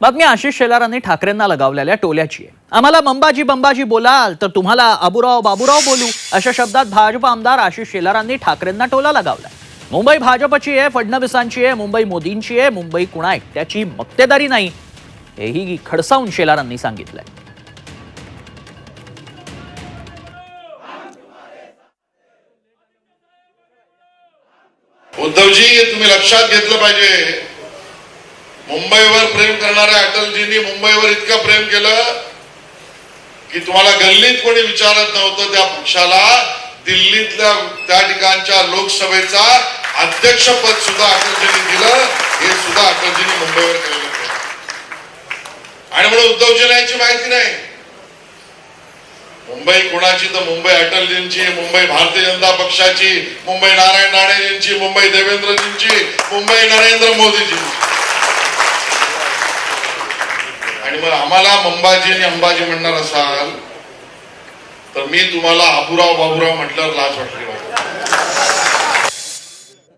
बातमी आशिष शेलारांनी ठाकरेंना लगावलेल्या टोल्याची आहे. आम्हाला मंबाजी बंबाजी बोलाल तर तुम्हाला अबुराव बाबुराव बोलू अशा शब्दात भाजप आमदार आशिष शेलारांनी ठाकरेंना टोला लगावलाय. मुंबई भाजपची आहे फडणवीसांची आहे मुंबई मोदींची आहे मुंबई कुणा एकट्याची मक्तेदारी नाही हेही खडसावून शेलारांनी सांगितलंय. उद्धवजी तुम्ही लक्षात घेतलं पाहिजे. मुंबईवर प्रेम करणाऱ्या अटलजींनी मुंबईवर इतकं प्रेम केलं की तुम्हाला गल्लीत कोणी विचारत नव्हतं त्या पक्षाला. दिल्लीतल्या त्या ठिकाणच्या लोकसभेचा अध्यक्षपद सुद्धा अटलजींनी दिलं. हे सुद्धा अटलजींनी मुंबईवर केलेलं आणि म्हणून उद्धवजी याची माहिती नाही. मुंबई कुणाची तर मुंबई अटलजींची मुंबई भारतीय जनता पक्षाची मुंबई नारायण राणेजींची मुंबई देवेंद्रजींची मुंबई नरेंद्र मोदीजींची. आणि मग आम्हाला मंबाजी आणि अंबाजी म्हणणार असाल तर मी तुम्हाला आबुराव बाबुराव म्हटल्यावर लाज वाटली